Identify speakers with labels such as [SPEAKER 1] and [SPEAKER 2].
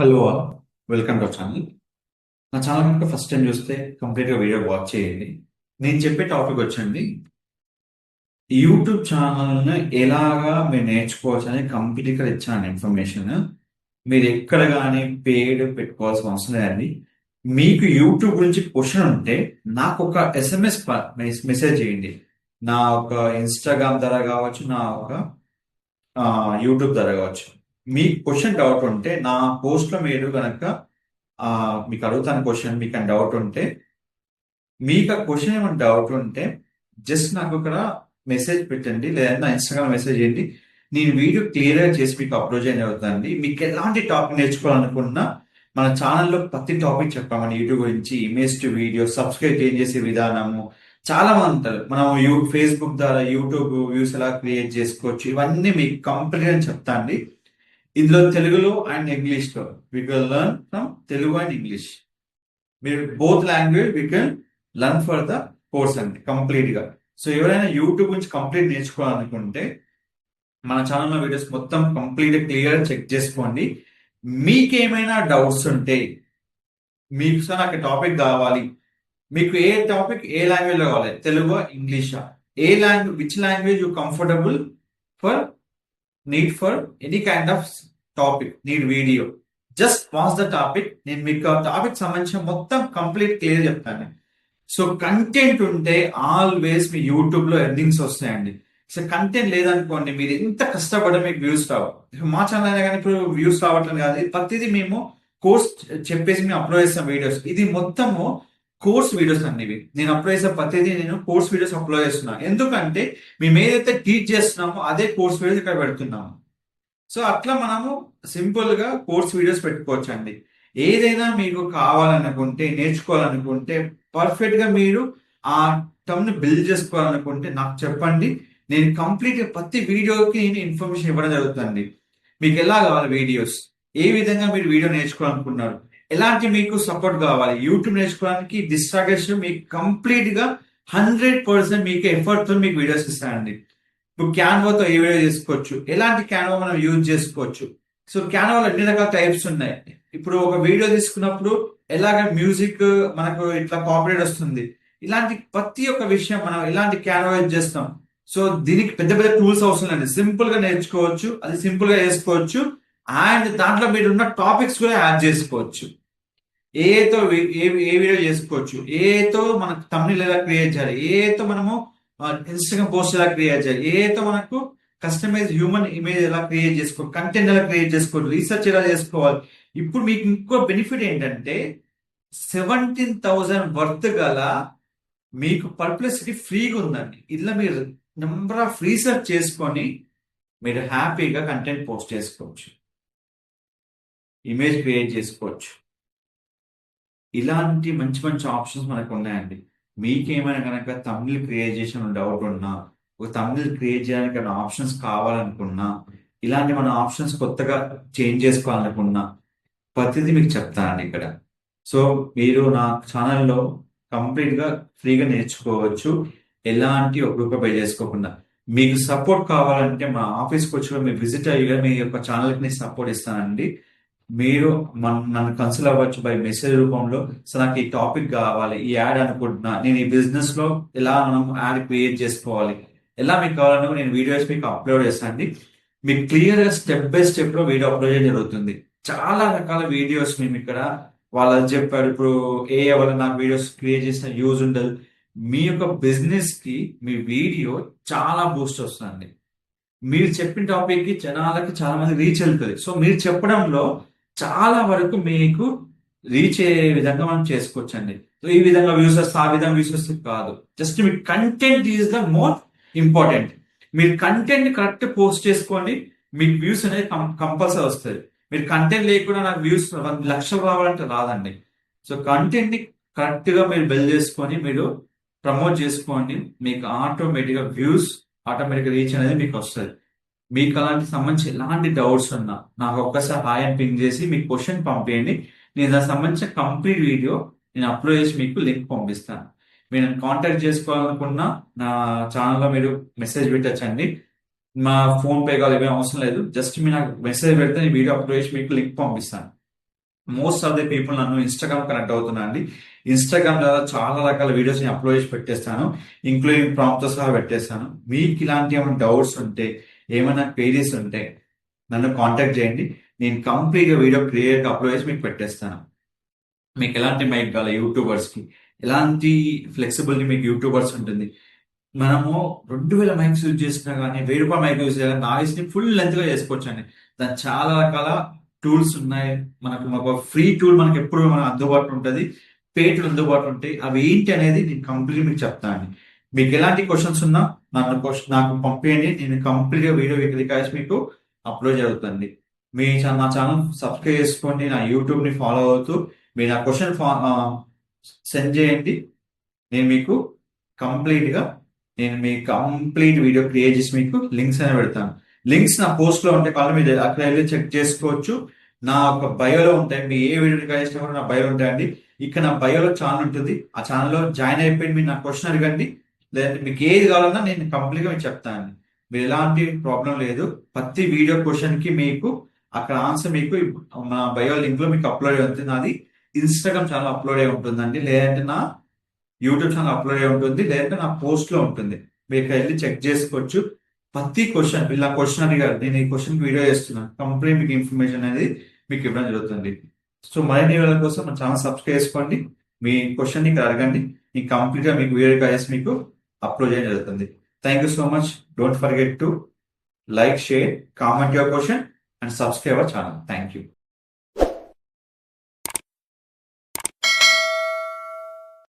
[SPEAKER 1] Hello welcome to channel నా channel కనుక first time చూస్తే కంప్లీట్గా వీడియో వాచ్ చేయండి. నేను చెప్పే టాపిక్ వచ్చండి యూట్యూబ్ ఛానల్ని ఎలాగా మీరు నేర్చుకోవచ్చు అనేది కంప్లీట్గా ఇచ్చాను ఇన్ఫర్మేషన్ మీరు ఎక్కడ కానీ పేడ్ పెట్టుకోవాల్సిన అవసరం లేదండి. మీకు యూట్యూబ్ గురించి క్వశ్చన్ ఉంటే నాకు ఒక ఎస్ఎంఎస్ మెసేజ్ చేయండి. నా ఒక ఇన్స్టాగ్రామ్ ధర కావచ్చు నా ఒక యూట్యూబ్ ధర కావచ్చు. మీకు క్వశ్చన్ డౌట్ ఉంటే నా పోస్ట్లో మీరు కనుక మీకు అడుగుతాను క్వశ్చన్ మీకు అని డౌట్ ఉంటే మీకు ఆ క్వశ్చన్ ఏమైనా డౌట్ ఉంటే జస్ట్ నాకు ఇక్కడ మెసేజ్ పెట్టండి లేదంటే నా ఇన్స్టాగ్రామ్ మెసేజ్ చేయండి. నేను వీడియో క్లియర్గా చేసి మీకు అప్లోడ్ చేయడం అవుతుందండి మీకు ఎలాంటి టాపిక్ నేర్చుకోవాలనుకున్నా మన ఛానల్లో ప్రతి టాపిక్ చెప్పామని యూట్యూబ్ గురించి ఇమేజ్ టు వీడియో సబ్స్క్రైబ్ ఏం చేసే విధానము చాలా మంది ఉంటారు. మనం యూ ఫేస్బుక్ ద్వారా యూట్యూబ్ వ్యూస్ ఎలా క్రియేట్ చేసుకోవచ్చు ఇవన్నీ మీకు కంప్లీట్గా చెప్తా అండి ఇందులో తెలుగులో అండ్ ఇంగ్లీష్లో. We can learn from Telugu and English. మీరు both language we can learn for the course అండి కంప్లీట్గా సో ఎవరైనా యూట్యూబ్ నుంచి కంప్లీట్ నేర్చుకోవాలనుకుంటే మన ఛానల్లో వీడియోస్ మొత్తం కంప్లీట్ క్లియర్ చెక్ చేసుకోండి. మీకేమైనా డౌట్స్ ఉంటే మీకు సార్ నాకు టాపిక్ కావాలి. మీకు ఏ టాపిక్ ఏ లాంగ్వేజ్లో కావాలి? తెలుగు ఇంగ్లీషా? ఏ language which language you comfortable for need for any kind of topic need video just watch the topic నేను మీకు ఆ టాపిక్ సంబంధించిన మొత్తం కంప్లీట్ క్లియర్ చెప్తాను. సో కంటెంట్ ఉంటే ఆల్వేస్ మీ యూట్యూబ్లో ఎర్నింగ్స్ వస్తాయండి. సో కంటెంట్ లేదనుకోండి మీరు ఎంత కష్టపడి మీకు వ్యూస్ రావు. మా ఛానల్ అయినా కానీ ఇప్పుడు వ్యూస్ రావట్లేదు కాదు. ప్రతిదీ మేము కోర్స్ చెప్పేసి మేము అప్లోడ్ చేస్తాం వీడియోస్ ఇది మొత్తము కోర్స్ వీడియోస్ అనేవి నేను అప్లోడ్ చేసే ప్రతిదీ నేను కోర్స్ వీడియోస్ అప్లోడ్ చేస్తున్నాను ఎందుకంటే మేము ఏదైతే టీచ్ చేస్తున్నామో అదే కోర్స్ వీడియోస్ ఇక్కడ పెడుతున్నాము. సో అట్లా మనము సింపుల్గా కోర్స్ వీడియోస్ పెట్టుకోవచ్చు అండి ఏదైనా మీకు కావాలనుకుంటే నేర్చుకోవాలనుకుంటే పర్ఫెక్ట్గా మీరు ఆ టర్మ్ బిల్డ్ చేసుకోవాలనుకుంటే నాకు చెప్పండి. నేను కంప్లీట్ ప్రతి వీడియోకి నేను ఇన్ఫర్మేషన్ ఇవ్వడం జరుగుతుంది మీకు ఎలా కావాలి వీడియోస్ ఏ విధంగా మీరు వీడియో నేర్చుకోవాలనుకున్నారు ఎలాంటి మీకు సపోర్ట్ కావాలి? యూట్యూబ్ నేర్చుకోవడానికి డిస్ట్రాక్షన్ మీకు కంప్లీట్గా హండ్రెడ్ పర్సెంట్ మీకు ఎఫర్ట్తో మీకు వీడియోస్ ఇస్తానండి. ఇప్పుడు క్యాన్వాతో ఏ వీడియో చేసుకోవచ్చు? ఎలాంటి క్యాన్వా మనం యూజ్ చేసుకోవచ్చు? సో క్యాన్వాలో ఎన్ని రకాల టైప్స్ ఉన్నాయి? ఇప్పుడు ఒక వీడియో తీసుకున్నప్పుడు ఎలాగ మ్యూజిక్ మనకు ఇట్లా కాపరేట్ వస్తుంది? ఇలాంటి ప్రతి ఒక్క విషయం మనం ఎలాంటి క్యాన్వా యూజ్ చేస్తాం? సో దీనికి పెద్ద పెద్ద టూల్స్ అవసరం లేదు సింపుల్గా నేర్చుకోవచ్చు అది సింపుల్గా చేసుకోవచ్చు అండ్ దాంట్లో మీరు ఉన్న టాపిక్స్ కూడా యాడ్ చేసుకోవచ్చు. ఏతో ఏ ఏ వీడియో చేసుకోవచ్చు ఏతో మనకు తమిళ ఎలా క్రియేట్ చేయాలి ఏతో మనము ఇన్స్టాగ్రామ్ పోస్ట్ ఎలా క్రియేట్ చేయాలి ఏతో మనకు కస్టమైజ్ హ్యూమన్ ఇమేజ్ ఎలా క్రియేట్ చేసుకోవాలి కంటెంట్ ఎలా క్రియేట్ చేసుకోవాలి రీసెర్చ్ ఎలా చేసుకోవాలి. ఇప్పుడు మీకు ఇంకో బెనిఫిట్ ఏంటంటే సెవెంటీన్ థౌజండ్ వర్త్ గల మీకు పర్ప్లసిటీ ఫ్రీగా ఉందండి. ఇలా మీరు నెంబర్ ఆఫ్ రీసెర్చ్ చేసుకొని మీరు హ్యాపీగా కంటెంట్ పోస్ట్ చేసుకోవచ్చు. ఇమేజ్ క్రియేట్ చేసుకోవచ్చు. ఇలాంటి మంచి మంచి ఆప్షన్స్ మనకు ఉన్నాయండి మీకేమైనా కనుక తమిళ్ క్రియేట్ చేసిన డౌట్ ఉన్నా ఒక తమిళ్ క్రియేట్ చేయడానికి ఆప్షన్స్ కావాలనుకున్నా ఇలాంటి మన ఆప్షన్స్ కొత్తగా చేంజ్ చేసుకోవాలనుకున్నా ప్రతిదీ మీకు చెప్తానండి ఇక్కడ. సో మీరు నా ఛానల్లో కంప్లీట్గా ఫ్రీగా నేర్చుకోవచ్చు. ఎలాంటి ఒక రూపాయి పే చేసుకోకుండా. మీకు సపోర్ట్ కావాలంటే మా ఆఫీస్కి వచ్చి మీరు విజిట్ అయ్యి మీ యొక్క ఛానల్కి నేను సపోర్ట్ ఇస్తానండి. మీరు మన నన్ను కన్సల్ అవ్వచ్చు బై మెసేజ్ రూపంలో. సో నాకు ఈ టాపిక్ కావాలి ఈ యాడ్ అనుకుంటున్నా. నేను ఈ బిజినెస్లో ఎలా మనం యాడ్ క్రియేట్ చేసుకోవాలి ఎలా మీకు కావాలన్నా నేను వీడియోస్ మీకు అప్లోడ్ చేస్తాను మీకు క్లియర్గా స్టెప్ బై స్టెప్లో వీడియో అప్లోడ్ చేయడం జరుగుతుంది. చాలా రకాల వీడియోస్ మేము ఇక్కడ వాళ్ళు చెప్పారు. ఇప్పుడు ఏ వల్ల నాకు వీడియోస్ క్రియేట్ చేసిన యూజ్ ఉండదు. మీ యొక్క బిజినెస్కి మీ వీడియో చాలా బూస్ట్ వస్తుంది మీరు చెప్పిన టాపిక్కి జనాలకి చాలా మంది రీచ్ వెళ్తుంది. సో మీరు చెప్పడంలో చాలా వరకు మీకు రీచ్ అయ్యే విధంగా మనం చేసుకోవచ్చు అండి సో ఈ విధంగా వ్యూస్ వస్తే ఆ విధంగా వ్యూస్ వస్తే కాదు. Just me content is the more important మీరు కంటెంట్ కరెక్ట్ పోస్ట్ చేసుకోండి. మీకు వ్యూస్ అనేది కంపల్సరీ వస్తుంది. మీరు కంటెంట్ లేకుండా నాకు వ్యూస్ లక్షలు రావాలంటే రాదండి. సో కంటెంట్ని కరెక్ట్గా మీరు బిల్డ్ చేసుకొని మీరు ప్రమోట్ చేసుకోండి. మీకు ఆటోమేటిక్గా వ్యూస్ ఆటోమేటిక్గా రీచ్ అనేది మీకు వస్తుంది. మీకు అలాంటి సంబంధించి ఎలాంటి డౌట్స్ ఉన్నా నాకు ఒక్కసారి హాయ్ అని పింక్ చేసి మీకు క్వశ్చన్ పంపేయండి. నేను దానికి సంబంధించిన కంప్లీట్ వీడియో నేను అప్లోడ్ చేసి మీకు లింక్ పంపిస్తాను. మీరు కాంటాక్ట్ చేసుకోవాలనుకున్నా నా ఛానల్లో మీరు మెసేజ్ పెట్టచ్చండి. మా ఫోన్ పే కాదు ఏమీ అవసరం లేదు. జస్ట్ మీరు నాకు మెసేజ్ పెడితే నేను వీడియో అప్లోడ్ చేసి మీకు లింక్ పంపిస్తాను. మోస్ట్ ఆఫ్ ది పీపుల్ నన్ను ఇన్స్టాగ్రామ్ కనెక్ట్ అవుతున్నా అండి. ఇన్స్టాగ్రామ్ ద్వారా చాలా రకాల వీడియోస్ నేను అప్లోడ్ చేసి పెట్టేస్తాను. ఇంక్లూడింగ్ ప్రాంప్ట్తో సహా పెట్టేస్తాను. మీకు ఇలాంటి ఏమైనా డౌట్స్ ఉంటే ఏమైనా క్వేరీస్ ఉంటే నన్ను కాంటాక్ట్ చేయండి. నేను కంప్లీట్గా వీడియో క్లియర్గా అప్లోడ్ చేసి మీకు పెట్టేస్తాను. మీకు ఎలాంటి మైక్ కావాలి యూట్యూబర్స్కి ఎలాంటి ఫ్లెక్సిబిలిటీ మీకు యూట్యూబర్స్ ఉంటుంది. మనము రెండు వేల మైక్స్ యూజ్ చేసినా కానీ వెయ్యి రూపాయల మైక్ యూజ్ చేయాలి నాయిస్ని ఫుల్ లెంత్గా చేసుకోవచ్చు అండి దాని చాలా రకాల టూల్స్ ఉన్నాయి. మనకు ఒక ఫ్రీ టూల్ మనకి ఎప్పుడు మన అందుబాటులో ఉంటుంది. పేట్లు అందుబాటులో ఉంటాయి. అవి ఏంటి అనేది నేను కంప్లీట్ మీకు చెప్తాను అండి మీకు ఎలాంటి క్వశ్చన్స్ ఉన్నా నన్ను క్వశ్చన్ నాకు పంపించండి నేను కంప్లీట్గా వీడియో రికార్డ్స్ మీకు అప్లోడ్ జరుగుతుంది. మీ నా ఛానల్ సబ్స్క్రైబ్ చేసుకోండి. నా యూట్యూబ్ని ఫాలో అవుతూ మీరు నా క్వశ్చన్ సెండ్ చేయండి. నేను మీకు కంప్లీట్గా నేను మీ కంప్లీట్ వీడియో క్రియేట్ చేసి మీకు లింక్స్ అనేవి పెడతాను. లింక్స్ నా పోస్ట్లో ఉంటే కావాలి మీరు అక్కడ వెళ్ళి చెక్ చేసుకోవచ్చు. నా ఒక బయోలో ఉంటాయి. మీ ఏ వీడియో రికార్డ్ కూడా నా బయో ఉంటాయండి. ఇక్కడ నా బయోలో ఛానల్ ఉంటుంది. ఆ ఛానల్లో జాయిన్ అయిపోయి మీరు నా క్వశ్చన్ అడగండి. లేదంటే మీకు ఏది కావాలన్నా నేను కంప్లీట్గా మీకు చెప్తాను మీరు ఎలాంటి ప్రాబ్లం లేదు. ప్రతి వీడియో క్వశ్చన్కి మీకు అక్కడ ఆన్సర్ మీకు మా బయో లింక్లో మీకు అప్లోడ్ అయి ఉంటుంది. నాది ఇన్స్టాగ్రామ్ ఛానల్ అప్లోడ్ అయి ఉంటుందండి. లేదంటే నా యూట్యూబ్ ఛానల్ అప్లోడ్ అయి ఉంటుంది. లేదంటే నా పోస్ట్లో ఉంటుంది. మీరు వెళ్ళి చెక్ చేసుకోవచ్చు. ప్రతి క్వశ్చన్ వీళ్ళ క్వశ్చన్ అడిగారు. నేను ఈ క్వశ్చన్కి వీడియో చేస్తున్నాను. కంప్లీట్ మీకు ఇన్ఫర్మేషన్ అనేది మీకు ఇవ్వడం జరుగుతుంది. సో మరిన్ని వీడియోల కోసం మన ఛానల్ సబ్స్క్రైబ్ చేసుకోండి. మీ క్వశ్చన్ ఇక్కడ అడగండి. నేను కంప్లీట్గా మీకు వీడియో కాల్స్ మీకు అప్లోడ్ చేయడం జరుగుతుంది. Thank you so much don't forget to like share comment your question and subscribe our channel thank you